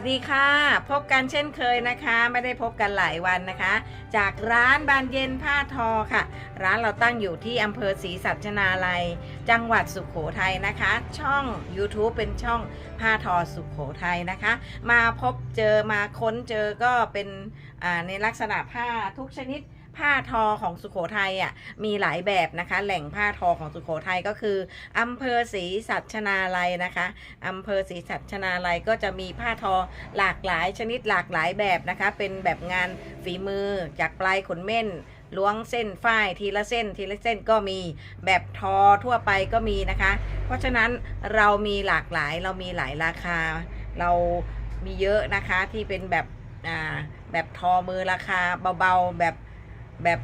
สวัสดีค่ะ พบกันเช่นเคยนะคะ ไม่ได้พบกันหลายวันนะคะ จากร้านบานเย็นผ้าทอค่ะ ร้านเราตั้งอยู่ที่อำเภอศรีสัชนาลัย จังหวัดสุขโขทัยนะคะ ช่อง YouTube เป็นช่องผ้าทอสุขโขทัยนะคะ มาพบเจอมาค้นเจอก็เป็นในลักษณะผ้าทุกชนิด ผ้าทอของสุขโขทัยอะมีหลายแบบนะคะ แหล่งผ้าทอของสุขโขทัยก็คืออำเภอศรีสัชนาลัยนะคะอำเภอศรีสัชนาลัยก็จะมีผ้าทอหลากหลายชนิดหลากหลายแบบนะคะ เป็นแบบงานฝีมือจากปลายขนเม่นล้วงเส้นฝ้ายทีละเส้นทีละเส้นก็มีแบบทอทั่วไปก็มีนะคะ เพราะฉะนั้นเรามีหลากหลายเรามีหลายราคา เรามีเยอะนะคะที่เป็นแบบอ่าแบบทอมือราคาเบาๆแบบ แบบ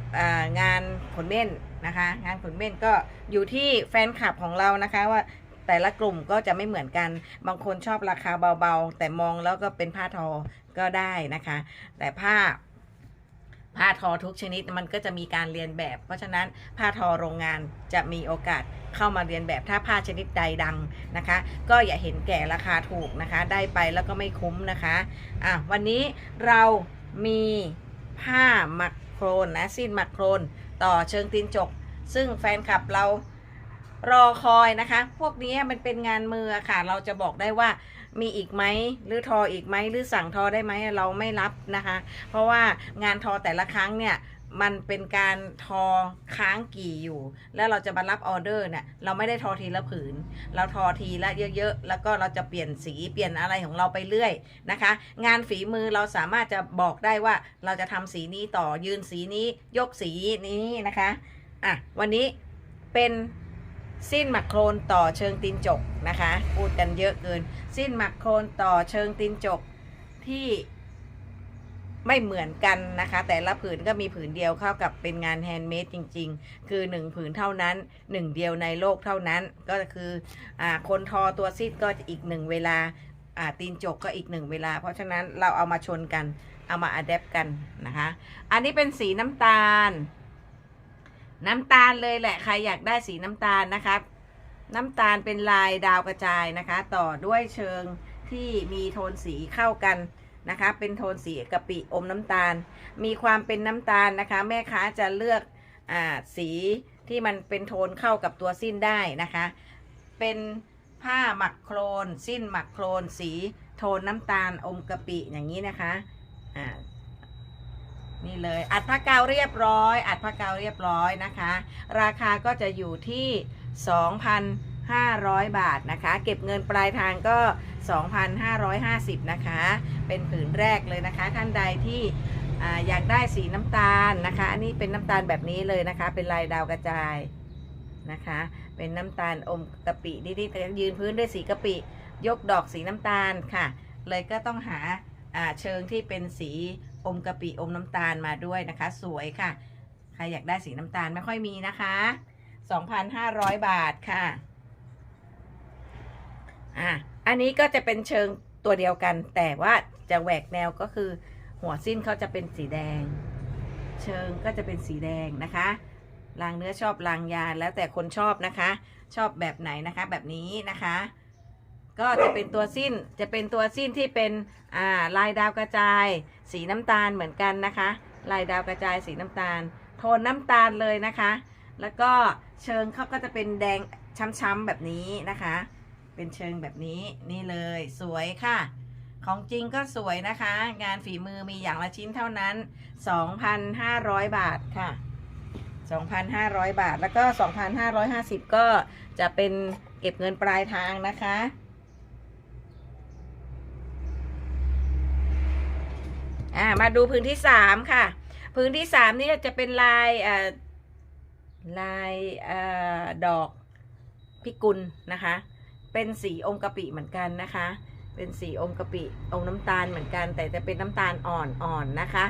งานขนเม่นนะคะ งานขนเม่นก็อยู่ที่แฟนคลับของเรานะคะว่าแต่ละกลุ่มก็จะไม่เหมือนกัน บางคนชอบราคาเบาๆ แต่มองแล้วก็เป็นผ้าทอก็ได้นะคะ แต่ผ้าผ้าทอทุกชนิดมันก็จะมีการเรียนแบบ เพราะฉะนั้นผ้าทอโรงงานจะมีโอกาสเข้ามาเรียนแบบถ้าผ้าชนิดใดดังนะคะ ก็อย่าเห็นแก่ราคาถูกนะคะ ได้ไปแล้วก็ไม่คุ้มนะคะอะวันนี้เรามีผ้าหมัก โครนนะซีนหมักโครนต่อเชิงตีนจก ซึ่งแฟนคลับเรารอคอยนะคะ พวกนี้มันเป็นงานมือค่ะ เราจะบอกได้ว่ามีอีกไหมหรือทออีกไหมหรือสั่งทอได้ไหมเราไม่รับนะคะ เพราะว่างานทอแต่ละครั้งเนี่ย มันเป็นการทอค้างกี่อยู่ แล้วเราจะมารับออเดอร์เนี่ยเราไม่ได้ทอทีละผืน เราทอทีละเยอะๆ แล้วก็เราจะเปลี่ยนสีเปลี่ยนอะไรของเราไปเรื่อยนะคะ งานฝีมือเราสามารถจะบอกได้ว่าเราจะทำสีนี้ต่อยืนสีนี้ยกสีนี้นะคะอะวันนี้เป็นสิ้นหมักโครนต่อเชิงตีนจกนะคะ พูดกันเยอะเกิน สิ้นหมักโครนต่อเชิงตีนจกที่ ไม่เหมือนกันนะคะ แต่ละผืนก็มีผืนเดียวเข้ากับเป็นงานแฮนด์เมดจริง ๆ คือหนึ่งผืนเท่านั้นหนึ่งเดียวในโลกเท่านั้นก็คืออคนทอตัวซีดก็อีกหนึ่งเวลาตีนจกก็อีกหนึ่งเวลา เพราะฉะนั้นเราเอามาชนกันเอามาอัดแอปกันนะคะ อันนี้เป็นสีน้ำตาล น้ำตาลเลยแหละใครอยากได้สีน้ำตาลนะครับน้ำตาลเป็นลายดาวกระจายนะคะ ต่อด้วยเชิงที่มีโทนสีเข้ากัน นะคะ เป็นโทนสีกะปิอมน้ำตาล มีความเป็นน้ำตาลนะคะ แม่ค้าจะเลือกอ่าสีที่มันเป็นโทนเข้ากับตัวสิ้นได้นะคะ เป็นผ้าหมักโครน สิ้นหมักโครน สีโทนน้ำตาลอมกะปิอย่างนี้นะคะอ่านี่เลย อัดผ้ากาวเรียบร้อย อัดผ้ากาวเรียบร้อยนะคะ ราคาก็จะอยู่ที่ 500 บาทนะคะ เก็บเงินปลายทางก็ 2,550 นะคะ เป็นผืนแรกเลยนะคะ ท่านใดที่ออยากได้สีน้ำตาลนะคะ อันนี้เป็นน้ำตาลแบบนี้เลยนะคะ เป็นลายดาวกระจายนะคะ เป็นน้ำตาลอมกะปินิดๆยืนพื้นด้วยสีกะปิ ยกดอกสีน้ำตาลค่ะ เลยก็ต้องหาอ่าเชิงที่เป็นสีอมกะปิอมน้ำตาลมาด้วยนะคะ สวยค่ะ ใครอยากได้สีน้ำตาลไม่ค่อยมีนะคะ 2,500 บาทค่ะ อะอันนี้ก็จะเป็นเชิงตัวเดียวกัน แต่ว่าจะแหวกแนวก็คือ หัวสิ้นเขาจะเป็นสีแดง เชิงก็จะเป็นสีแดงนะคะลางเนื้อชอบลางยาแล้วแต่คนชอบนะคะ ชอบแบบไหนนะคะ แบบนี้นะคะ ก็จะเป็นตัวสิ้นจะเป็นตัวสิ้นที่เป็นอ่าลายดาวกระจาย สีน้ำตาลเหมือนกันนะคะ ลายดาวกระจายสีน้ำตาล โทนน้ำตาลเลยนะคะ แล้วก็เชิงเขาก็จะเป็นแดงช้ำๆแบบนี้นะคะ เป็นเชิงแบบนี้นี่เลยสวยค่ะ ของจริงก็สวยนะคะ งานฝีมือมีอย่างละชิ้นเท่านั้น 2,500 บาทค่ะ 2,500 บาทแล้วก็ 2,550 ก็จะเป็นเก็บเงินปลายทางนะคะอ่ามาดูพื้นที่สามค่ะ พื้นที่สามนี่จะเป็นลายอ่อลายอ่อดอกพิกุลนะคะ เป็นสีอมกะปิเหมือนกันนะคะ เป็นสีอมกะปิอมน้ำตาลเหมือนกัน แต่จะเป็นน้ำตาลอ่อนๆนะคะ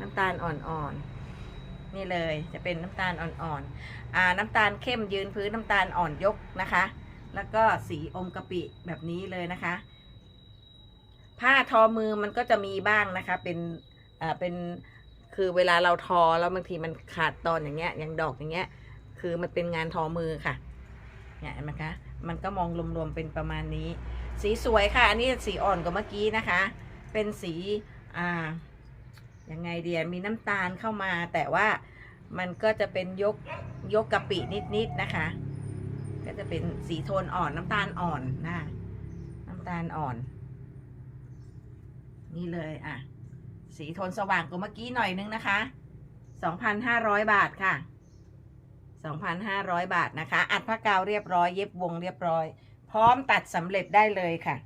น้ำตาลอ่อนๆนี่เลยจะเป็นน้ำตาลอ่อนๆอ่าน้ำตาลเข้มยืนพื้นน้ำตาลอ่อนยกนะคะ แล้วก็สีอมกะปิแบบนี้เลยนะคะ ผ้าทอมือมันก็จะมีบ้างนะคะ เป็นอ่าเป็นคือเวลาเราทอแล้วบางทีมันขาดตอนอย่างเงี้ยอย่างดอกอย่างเงี้ย คือมันเป็นงานทอมือค่ะเนี่ยเห็นไหมคะ มันก็มองรวมๆเป็นประมาณนี้ สีสวยค่ะ อันนี้สีอ่อนกว่าเมื่อกี้นะคะ เป็นสีอ่ายังไงเดียมีน้ำตาลเข้ามา แต่ว่ามันก็จะเป็นยกยกกะปินิดๆนะคะ ก็จะเป็นสีโทนอ่อนน้ำตาลอ่อนนะน้ำตาลอ่อน นี่เลยอะ สีโทนสว่างกว่าเมื่อกี้หน่อยนึงนะคะ 2,500 บาทค่ะ 2,500 บาทนะคะ อัดผ้ากาวเรียบร้อย เย็บวงเรียบร้อย พร้อมตัดสำเร็จได้เลยค่ะ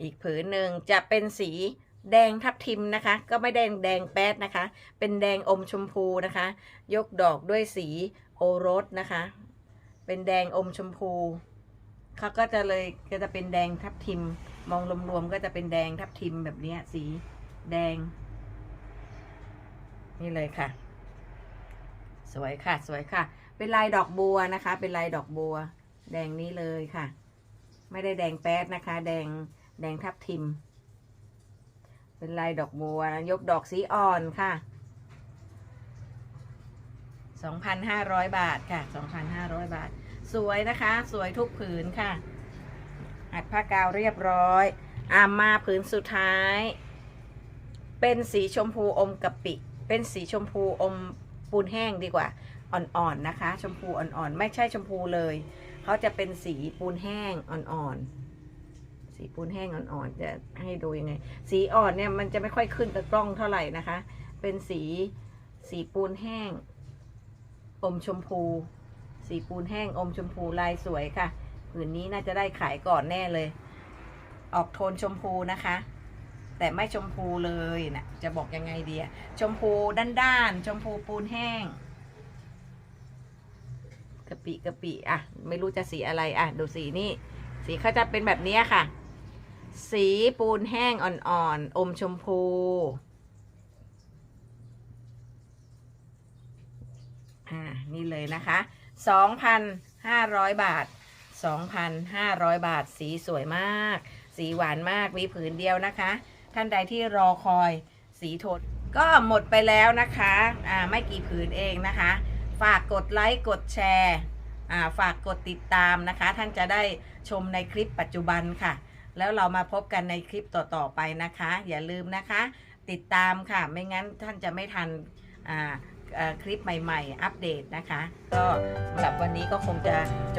อีกผืนหนึ่งจะเป็นสีแดงทับทิมนะคะ ก็ไม่แดงแดงแป๊ดนะคะ เป็นแดงอมชมพูนะคะ ยกดอกด้วยสีโอรสนะคะ เป็นแดงอมชมพูเขาก็จะเลยก็จะเป็นแดงทับทิม มองรวมๆก็จะเป็นแดงทับทิมแบบนี้สีแดง นี่เลยค่ะ สวยค่ะ สวยค่ะ เป็นลายดอกบัวนะคะ เป็นลายดอกบัว แดงนี้เลยค่ะ ไม่ได้แดงแป๊ดนะคะ แดงแดงทับทิม เป็นลายดอกบัวยกดอกสีอ่อนค่ะ 2,500 บาทค่ะ 2,500 บาท สวยนะคะ สวยทุกผืนค่ะ อัดผ้ากาวเรียบร้อยอามาผืนสุดท้าย เป็นสีชมพูอมกะปิ เป็นสีชมพูอม ปูนแห้งดีกว่าอ่อนๆนะคะ ชมพูอ่อนๆ ไม่ใช่ชมพูเลยเขาจะเป็นสีปูนแห้งอ่อนๆ สีปูนแห้งอ่อนๆ จะให้ดูยังไง สีอ่อนเนี่ยมันจะไม่ค่อยขึ้นตะกล้องเท่าไหร่นะคะ เป็นสีสีปูนแห้ง อมชมพู สีปูนแห้งอมชมพูลายสวยค่ะผืนนี้น่าจะได้ขายก่อนแน่เลย ออกโทนชมพูนะคะ แต่ไม่ชมพูเลยนะจะบอกยังไงดีอะชมพูด้านๆชมพูปูนแห้งกะปิกะปิอะไม่รู้จะสีอะไรอะดูสีนี่สีเขาจะเป็นแบบนี้ค่ะ สีปูนแห้งอ่อนๆอมชมพู อ่านี่เลยนะคะ2,500บาท2,500บาท สีสวยมาก สีหวานมากมีผืนเดียวนะคะ ท่านใดที่รอคอยสีโทนก็หมดไปแล้วนะคะอ่าไม่กี่ผืนเองนะคะ ฝากกดไลค์กดแชร์อ่าฝากกดติดตามนะคะ ท่านจะได้ชมในคลิปปัจจุบันค่ะ แล้วเรามาพบกันในคลิปต่อๆไปนะคะ อย่าลืมนะคะ ติดตามค่ะ ไม่งั้นท่านจะไม่ทันอ่าคลิปใหม่ ๆ อัปเดตนะคะ ก็สำหรับวันนี้ก็คงจะจบ